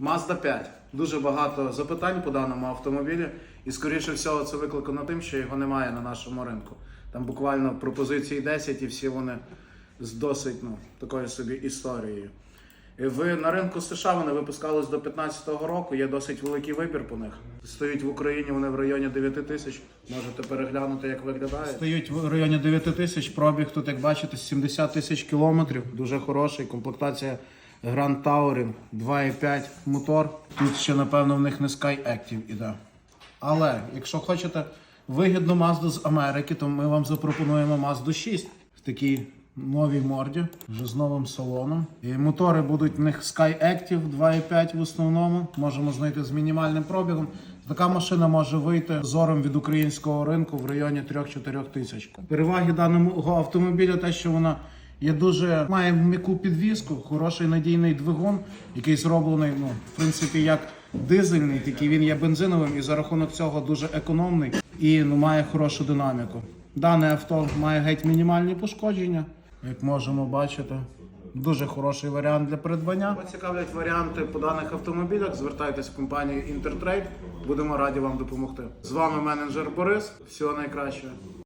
Mazda 5. Дуже багато запитань по даному автомобілі, і скоріше всього це викликано тим, що його немає на нашому ринку. Там буквально пропозиції 10 і всі вони з досить ну, такою собі історією. Ви на ринку США вони випускались до 2015 року. Є досить великий вибір по них. Стоять в Україні вони в районі 9 тисяч. Можете переглянути, як виглядає. Стоять в районі 9 тисяч. Пробіг тут, як бачите, 70 тисяч кілометрів. Дуже хороший. Комплектація Grand Touring 2.5 мотор. Тут ще, напевно, в них не Sky Active іде. Але якщо хочете вигідну Mazda з Америки, то ми вам запропонуємо Mazda 6 в такій новій морді, вже з новим салоном. І мотори будуть в них Sky Active 2.5 в основному. Можемо знайти з мінімальним пробігом. Така машина може вийти зором від українського ринку в районі 3-4 тисяч. Переваги даного автомобіля те, що вона Є дуже має м'яку підвіску, хороший надійний двигун, який зроблений, ну, в принципі, як дизельний, тільки він є бензиновим і за рахунок цього дуже економний і ну, має хорошу динаміку. Дане авто має геть мінімальні пошкодження, як можемо бачити. Дуже хороший варіант для придбання. Вас цікавлять варіанти по даних автомобілях. Звертайтесь в компанію Intertrade. Будемо раді вам допомогти. З вами менеджер Борис. Всього найкращого.